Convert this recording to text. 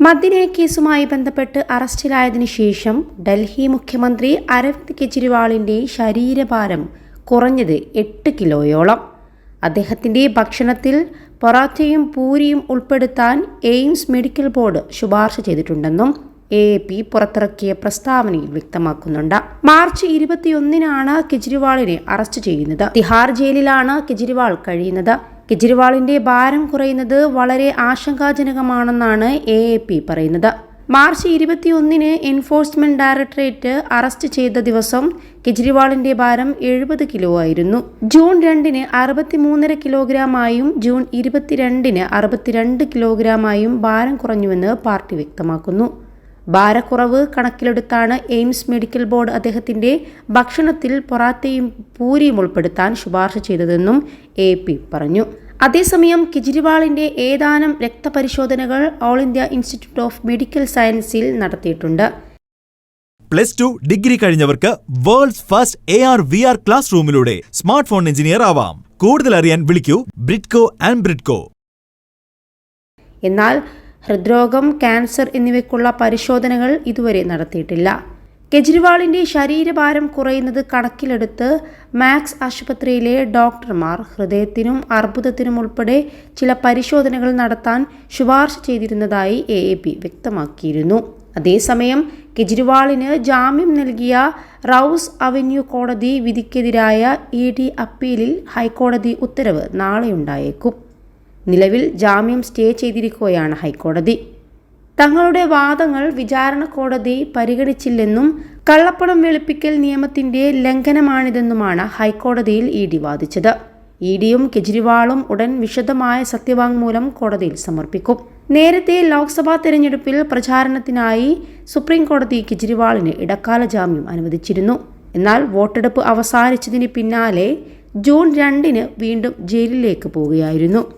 മദ്യനയ കേസുമായി ബന്ധപ്പെട്ട് അറസ്റ്റിലായതിനു ശേഷം ഡൽഹി മുഖ്യമന്ത്രി അരവിന്ദ് കെജ്രിവാളിന്റെ ശരീരഭാരം കുറഞ്ഞത് എട്ട് കിലോയോളം. അദ്ദേഹത്തിന്റെ ഭക്ഷണത്തിൽ പൊറാത്തയും പൂരിയും ഉൾപ്പെടുത്താൻ എയിംസ് മെഡിക്കൽ ബോർഡ് ശുപാർശ ചെയ്തിട്ടുണ്ടെന്നും എ പി പുറത്തിറക്കിയ പ്രസ്താവനയിൽ വ്യക്തമാക്കുന്നുണ്ട്. മാർച്ച് ഇരുപത്തിയൊന്നിനാണ് കെജ്രിവാളിനെ അറസ്റ്റ് ചെയ്യുന്നത്. തിഹാർ ജയിലിലാണ് കെജ്രിവാൾ കഴിയുന്നത്. കെജ്രിവാളിന്റെ ഭാരം കുറയുന്നത് വളരെ ആശങ്കാജനകമാണെന്നാണ് എ എ പി പറയുന്നത്. മാർച്ച് ഇരുപത്തിയൊന്നിന് എൻഫോഴ്സ്മെന്റ് ഡയറക്ടറേറ്റ് അറസ്റ്റ് ചെയ്ത ദിവസം കെജ്രിവാളിന്റെ ഭാരം എഴുപത് കിലോ ആയിരുന്നു. ജൂൺ രണ്ടിന് അറുപത്തിമൂന്നര കിലോഗ്രാമായും ജൂൺ ഇരുപത്തിരണ്ടിന് അറുപത്തിരണ്ട് കിലോഗ്രാമായും ഭാരം കുറഞ്ഞുവെന്ന് പാർട്ടി വ്യക്തമാക്കുന്നു. ഭാരക്കുറവ് കണക്കിലെടുത്താണ് എയിംസ് മെഡിക്കൽ ബോർഡ് അദ്ദേഹത്തിന്റെ ഭക്ഷണത്തിൽ പൊറാത്തയും പൂരിയും ഉൾപ്പെടുത്താൻ ശുപാർശ ചെയ്തതെന്നും എ പി പറഞ്ഞു. അതേസമയം കെജ്രിവാളിന്റെ ഏതാനും രക്തപരിശോധനകൾ all India institute of medical സയൻസിൽ നടത്തിയിട്ടുണ്ട്. Plus two degree കഴിഞ്ഞവർക്ക് world's first A R V R class റൂമിലൂടെ smart phone engineer ആവാം. കൂടുതൽ അറിയാൻ വിളിക്കൂ ബ്രിഡ്കോ ആൻഡ് ബ്രിഡ്കോ. എന്നാൽ ഹൃദ്രോഗം ക്യാൻസർ എന്നിവയ്ക്കുള്ള പരിശോധനകൾ ഇതുവരെ നടത്തിയിട്ടില്ല. കെജ്രിവാളിന്റെ ശരീരഭാരം കുറയുന്നത് കണക്കിലെടുത്ത് മാക്സ് ആശുപത്രിയിലെ ഡോക്ടർമാർ ഹൃദയത്തിനും അർബുദത്തിനും ഉൾപ്പെടെ ചില പരിശോധനകൾ നടത്താൻ ശുപാർശ ചെയ്തിരുന്നതായി എ എ പി വ്യക്തമാക്കിയിരുന്നു. അതേസമയം കെജ്രിവാളിന് ജാമ്യം നൽകിയ റൌസ് അവന്യൂ കോടതി വിധിക്കെതിരായ ഇ ഡി അപ്പീലിൽ ഹൈക്കോടതി ഉത്തരവ് നാളെയുണ്ടായേക്കും. നിലവിൽ ജാമ്യം സ്റ്റേ ചെയ്തിരിക്കുകയാണ് ഹൈക്കോടതി. തങ്ങളുടെ വാദങ്ങൾ വിചാരണ കോടതി പരിഗണിച്ചില്ലെന്നും കള്ളപ്പണം വെളുപ്പിക്കൽ നിയമത്തിന്റെ ലംഘനമാണിതെന്നുമാണ് ഹൈക്കോടതിയിൽ ഇ ഡി വാദിച്ചത്. ഇ ഡിയും കെജ്രിവാളും ഉടൻ വിശദമായ സത്യവാങ്മൂലം കോടതിയിൽ സമർപ്പിക്കും. നേരത്തെ ലോക്സഭാ തെരഞ്ഞെടുപ്പിൽ പ്രചാരണത്തിനായി സുപ്രീം കോടതി കെജ്രിവാളിന് ഇടക്കാല ജാമ്യം അനുവദിച്ചിരുന്നു. എന്നാൽ വോട്ടെടുപ്പ് അവസാനിച്ചതിന് പിന്നാലെ ജൂൺ രണ്ടിന് വീണ്ടും ജയിലിലേക്ക് പോവുകയായിരുന്നു.